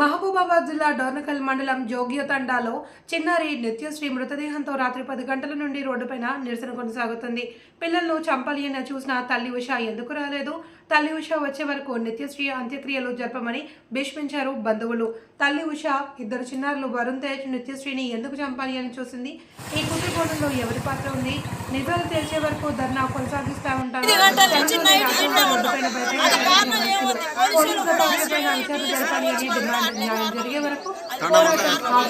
మహబూబాబాద్ జిల్లా డోర్నకల్ మండలం జోగ్యతండాలో చిన్నారి నిత్యశ్రీ మృతదేహంతో రాత్రి పది గంటల నుండి రోడ్డుపైన నిరసన కొనసాగుతుంది. పిల్లలను చంపాలి అని చూసిన తల్లి ఉష ఎందుకు రాలేదు? తల్లి ఉష వచ్చే వరకు నిత్యశ్రీ అంత్యక్రియలు జరపమని భీష్మించారు బంధువులు. తల్లి ఉష ఇద్దరు చిన్నారులు వరుణ్ తేజ్ నిత్యశ్రీని ఎందుకు చంపాలి అని చూసింది. ఈ కుటుంబంలో ఎవరి పాత్ర ఉంది? నిజాలు తెలిసే వరకు ధర్నా కొనసాగిస్తా ఉంటారు? పోలీసులు జరపాలి అని డిమాండ్ జరిగే వరకు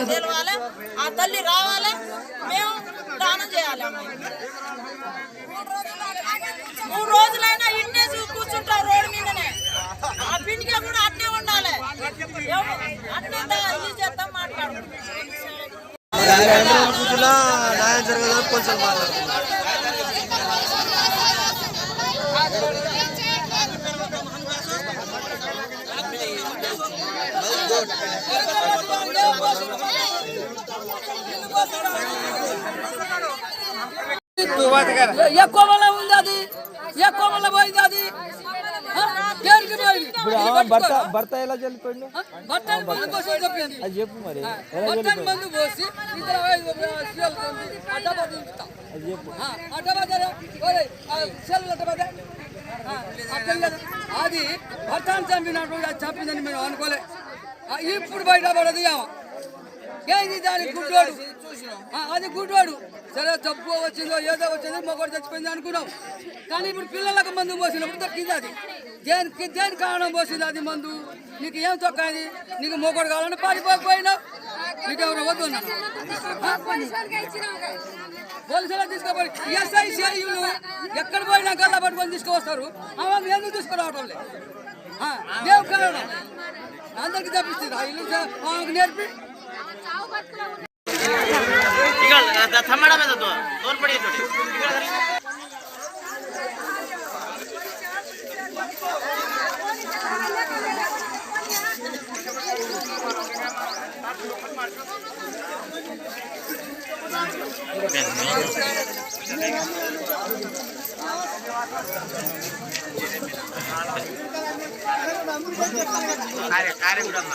తెలవాలి. ఆ తల్లి రావాలి. మేము దానం చేయాలి. మూడు రోజులైనా ఇంటే కూర్చుంటాం రోడ్డు మీదనే. ఆ పిండిగా కూడా అట్నే ఉండాలి. అట్నే దా- ఇది చేస్తాం మాట్లాడు. కొంచెం మాట్లాడుతున్నారు ఏ కోమల ఉంది అది. ఏ కోమల పోయింది అది. భర్త భర్త ఎలా చెప్పింది అది చెప్పు మరి. ఎలా అది చెప్పు. అది భర్తను చంపినప్పుడు అది చంపిందని మేము అనుకోలే. ఇప్పుడు బయట పడదు ఆమె. ఏంది దాని గుడ్డోడు? అది గుడ్వాడు. సరే జబ్బు వచ్చిందో ఏదో వచ్చిందో మొగడు చచ్చిపోయింది అనుకున్నాం. కానీ ఇప్పుడు పిల్లలకు మందు పోసినప్పుడు దక్కింది అది. దేనికి దేని కారణం పోసింది అది మందు? నీకు ఏం తొక్కది నీకు మొగడు కావాలని పారిపోకపోయినావు నీకెవరు ఎవరు వద్దు అన్నారు. ఆ? ఎస్ఐ సిఐలు ఎక్కడ పోయినా గల్లా పట్టుకొని తీసుకువస్తారు. ఆమె ఎందుకు తీసుకురావడం లేదు ఆ, కారణం? అందరికి తప్పిస్తుంది. ఆ ఇల్లు నేర్పి. ಈಗ ಥಮ್ಮಡ ಮೇಲೆ ತೋರ್ಪಡಿ ನೋಡಿ ಕಾರ್ಯ ಕಾರ್ಯ ಬಿಡಮ್ಮ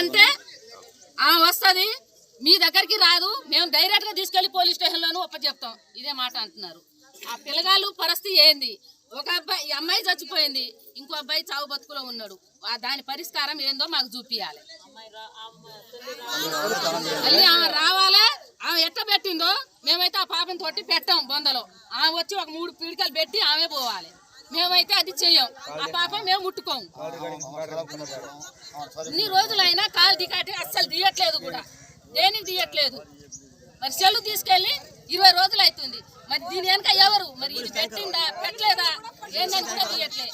అంటే ఆమె వస్తుంది. మీ దగ్గరికి రాదు మేము డైరెక్ట్గా తీసుకెళ్ళి పోలీస్ స్టేషన్ లోను చెప్తాం ఇదే మాట అంటున్నారు. ఆ పిల్లగాళ్ళు పరిస్థితి ఏంది? ఒక అబ్బాయి అమ్మాయి చచ్చిపోయింది ఇంకో అబ్బాయి చావు బతుకులో ఉన్నాడు. ఆ దాని పరిష్కారం ఏందో మాకు చూపియాలి. మళ్ళీ ఆమె రావాలా? ఆమె ఎట్ట పెట్టిందో మేమైతే ఆ పాపం తోటి పెట్టాం బొందలో. ఆమె వచ్చి ఒక మూడు పీడికలు పెట్టి ఆమె పోవాలి. మేమైతే అది చెయ్యం. ఆ పాపం మేము ముట్టుకోము ఇన్ని రోజులైనా కాలు దిగాటి అస్సలు తీయట్లేదు కూడా. దేనికి తీయట్లేదు. మరి సెల్లు తీసుకెళ్ళి ఇరవై రోజులు అవుతుంది మరి దీని వెనక ఎవరు? మరి ఇది పెట్టిందా? పెట్టలేదా? ఏందని కూడా తీయట్లే.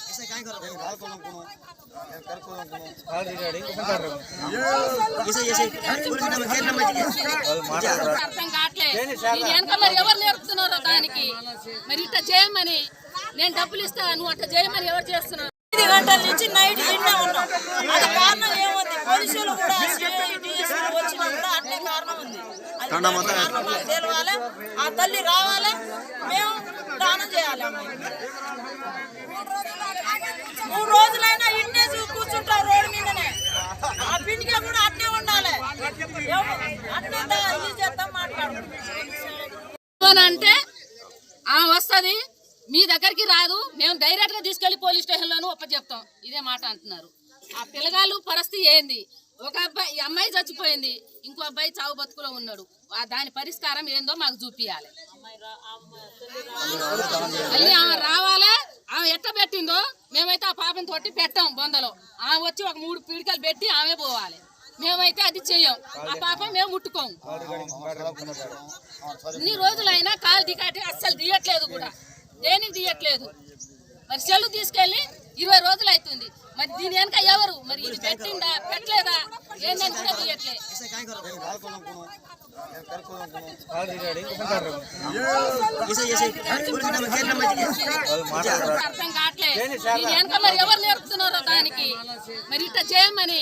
అర్థం కావట్లే. దీని వెనక మరి ఎవరు నేర్పుతున్నారో దానికి? మరి ఇట్లా చేయమని. నేను డబ్బులు ఇస్తా నువ్వు అట్లా చేయమని ఎవరు చేస్తున్నారు? ఐదు గంటల నుంచి నైట్ తింటే ఉన్నాం. అది కారణం ఏముంది? పోలీసులు కూడా వచ్చినా కూడా అట్లే కారణం ఉంది. తెలవాలి. ఆ తల్లి రావాలి. మేము దానం చేయాలి. మూడు రోజులైనా ఇంటే కూర్చుంటాం రోడ్డు మీదనే. ఆ పిండిగా కూడా అట్నే ఉండాలి. అట్నే ఇది చేస్తాం మాట్లాడు. అంటే ఆమె వస్తుంది. మీ దగ్గరికి రాదు మేము డైరెక్ట్గా తీసుకెళ్ళి పోలీస్ స్టేషన్ లోను చెప్తాం ఇదే మాట అంటున్నారు. ఆ పిల్లగాళ్ళు పరిస్థితి ఏంది? ఒక అబ్బాయి అమ్మాయి చచ్చిపోయింది ఇంకో అబ్బాయి చావు బతుకులో ఉన్నాడు. ఆ దాని పరిష్కారం ఏందో మాకు చూపియాలి. మళ్ళీ ఆమె రావాలా? ఆమె ఎట్ట పెట్టిందో మేమైతే ఆ పాపం తోటి పెట్టాం బొందలో. ఆమె వచ్చి ఒక మూడు పీడికలు పెట్టి ఆమె పోవాలి. మేమైతే అది చెయ్యం. ఆ పాపం మేము ముట్టుకోము ఇన్ని రోజులైనా కాలు దిగాటి అస్సలు తీయట్లేదు కూడా. దేనికి తీయట్లేదు. మరి సెల్లు తీసుకెళ్ళి ఇరవై రోజులు అవుతుంది మరి దీని వెనక ఎవరు? మరి ఇది పెట్టిందా? పెట్టలేదా? ఏందని కూడా తీయట్లే. అర్థం కావట్లేదు దీని వెనక మరి ఎవరు నేర్పుతున్నారో దానికి? మరి ఇట్లా చేయమని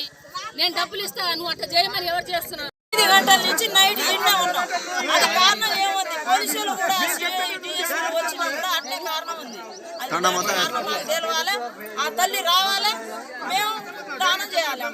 నేను డబ్బులు ఇస్తా నువ్వు అట్లా చేయమని ఎవరు చేస్తున్నారు? ఐదు గంటల నుంచి నైట్ నిన్నే ఉన్నాం. అది కారణం ఏముంది? పోలీసులు కూడా కారణం తల్లి రావాలి. మేము దానం చేయాలి.